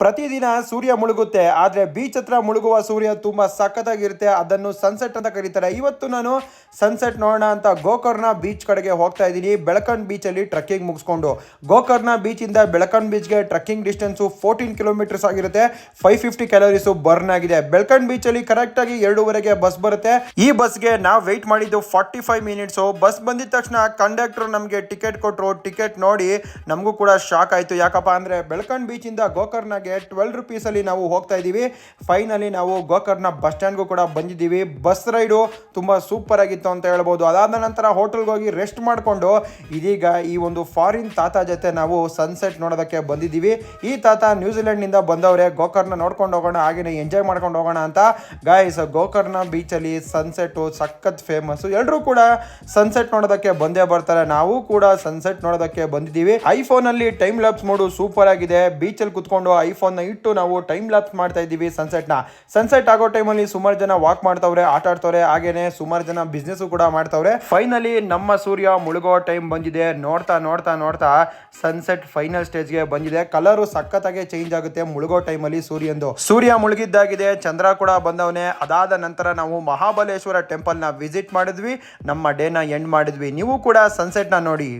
ಪ್ರತಿದಿನ ಸೂರ್ಯ ಮುಳುಗುತ್ತೆ, ಆದರೆ ಬೀಚ್ ಹತ್ರ ಮುಳುಗುವ ಸೂರ್ಯ ತುಂಬ ಸಖತ್ತಾಗಿರುತ್ತೆ. ಅದನ್ನು ಸನ್ಸೆಟ್ ಅಂತ ಕರೀತಾರೆ. ಇವತ್ತು ನಾನು ಸನ್ಸೆಟ್ ನೋಡೋಣ ಅಂತ ಗೋಕರ್ಣ ಬೀಚ್ ಕಡೆಗೆ ಹೋಗ್ತಾ ಇದ್ದೀನಿ. ಬೆಳಕನ್ ಬೀಚಲ್ಲಿ ಟ್ರಕ್ಕಿಂಗ್ ಮುಗಿಸ್ಕೊಂಡು. ಗೋಕರ್ಣ ಬೀಚಿಂದ ಬೆಳಕನ್ ಬೀಚ್ಗೆ ಟ್ರಕ್ಕಿಂಗ್ ಡಿಸ್ಟೆನ್ಸು ಫೋರ್ಟೀನ್ ಕಿಲೋಮೀಟರ್ಸ್ ಆಗಿರುತ್ತೆ. ಫೈವ್ ಫಿಫ್ಟಿ ಕ್ಯಾಲೋರೀಸು ಬರ್ನ್ ಆಗಿದೆ. ಬೆಳಕನ್ ಬೀಚಲ್ಲಿ ಕರೆಕ್ಟಾಗಿ ಎರಡೂವರೆಗೆ ಬಸ್ ಬರುತ್ತೆ. ಈ ಬಸ್ಗೆ ನಾವು ವೆಯ್ಟ್ ಮಾಡಿದ್ದು ಫಾರ್ಟಿ ಫೈವ್ ಮಿನಿಟ್ಸು ಬಸ್ ಬಂದಿದ ತಕ್ಷಣ ಕಂಡಕ್ಟರ್ ನಮಗೆ ಟಿಕೆಟ್ ಕೊಟ್ಟರು ಟಿಕೆಟ್ ನೋಡಿ ನಮಗೂ ಕೂಡ ಶಾಕ್ ಆಯಿತು. ಯಾಕಪ್ಪ ಅಂದರೆ ಬೆಳಕನ್ ಬೀಚಿಂದ ಗೋಕರ್ಣಗೆ ಟ್ವೆಲ್ ರುಪೀಸಲ್ಲಿ ನಾವು ಹೋಗ್ತಾ ಇದ್ದೀವಿ. ಫೈನಲಿ ನಾವು ಗೋಕರ್ಣ ಬಸ್ ಸ್ಟ್ಯಾಂಡ್ಗೂ ಕೂಡ ಬಂದಿದ್ದೀವಿ. ಬಸ್ ರೈಡು ತುಂಬ ಸೂಪರ್ ಆಗಿತ್ತು ಅಂತ ಹೇಳ್ಬೋದು. ಅದಾದ ನಂತರ ಹೋಟೆಲ್ಗೆ ಹೋಗಿ ರೆಸ್ಟ್ ಮಾಡಿಕೊಂಡು ಇದೀಗ ಈ ಒಂದು ಫಾರಿನ್ ತಾತ ಜೊತೆ ನಾವು ಸನ್ಸೆಟ್ ನೋಡೋದಕ್ಕೆ ಬಂದಿದ್ದೀವಿ. ಈ ತಾತ ನ್ಯೂಜಿಲೆಂಡ್ನಿಂದ ಬಂದವರೇ ಗೋಕರ್ಣ ನೋಡ್ಕೊಂಡು ಹೋಗೋಣ ಹಾಗೆಯೇ ಎಂಜಾಯ್ ಮಾಡ್ಕೊಂಡು ಹೋಗೋಣ ಅಂತ. ಗಾಯ್ಸ್ ಗೋಕರ್ಣ ಬೀಚಲ್ಲಿ ಸನ್ಸೆಟ್ಟು ಸಖತ್ ಫೇಮಸ್ಸು ಎಲ್ಲರೂ ಕೂಡ ಸನ್ಸೆಟ್ ನೋಡೋದಕ್ಕೆ ಬಂದೇ ಬರ್ತಾರೆ. ನಾವು ಕೂಡ ಸನ್ಸೆಟ್ ನೋಡೋದಕ್ಕೆ ಬಂದಿದ್ದೀವಿ. ಐಫೋನಲ್ಲಿ ಟೈಮ್ ಲ್ಯಾಪ್ಸ್ ಮೋಡು ಸೂಪರ್ ಆಗಿದೆ. ಬೀಚಲ್ಲಿ ಕುತ್ಕೊಂಡು ಐಫೋನ್ನ ಇಟ್ಟು ನಾವು ಟೈಮ್ ಲ್ಯಾಪ್ಸ್ ಮಾಡ್ತಾ ಇದ್ದೀವಿ ಸನ್ಸೆಟ್ನ ಸನ್ಸೆಟ್ ಆಗೋ ಟೈಮಲ್ಲಿ ಸುಮಾರು ಜನ ವಾಕ್ ಮಾಡ್ತವ್ರೆ, ಆಟ ಆಡ್ತವ್ರೆ, ಹಾಗೇನೆ ಸುಮಾರು ಜನ ಬಿಸ್ನೆಸ್ ಕೂಡ ಮಾಡ್ತವ್ರೆ. ಫೈನಲಿ ನಮ್ಮ ಸೂರ್ಯ ಮುಳುಗೋ ಟೈಮ್ ಬಂದಿದೆ. ನೋಡ್ತಾ ನೋಡ್ತಾ ನೋಡ್ತಾ ಸನ್ಸೆಟ್ ಫೈನಲ್ ಸ್ಟೇಜ್ಗೆ ಬಂದಿದೆ. ಕಲರು ಸಖತ್ತಾಗೆ ಚೇಂಜ್ ಆಗುತ್ತೆ ಮುಳುಗೋ ಟೈಮಲ್ಲಿ ಸೂರ್ಯಂದು. ಸೂರ್ಯ ಮುಳುಗಿದ್ದಾಗಿದೆ, ಚಂದ್ರ ಕೂಡ ಬಂದವನೆ. ಅದಾದ ನಂತರ ನಾವು ಮಹಾಬಲೇಶ್ವರ ಟೆಂಪಲ್ನ ವಿಸಿಟ್ ಮಾಡಿದ್ವಿ. ನಮ್ಮ ಡೇನ ಎಂಡ್ ಮಾಡಿದ್ವಿ. ನೀವು ಕೂಡ ಸನ್ಸೆಟ್ನ ನೋಡಿ.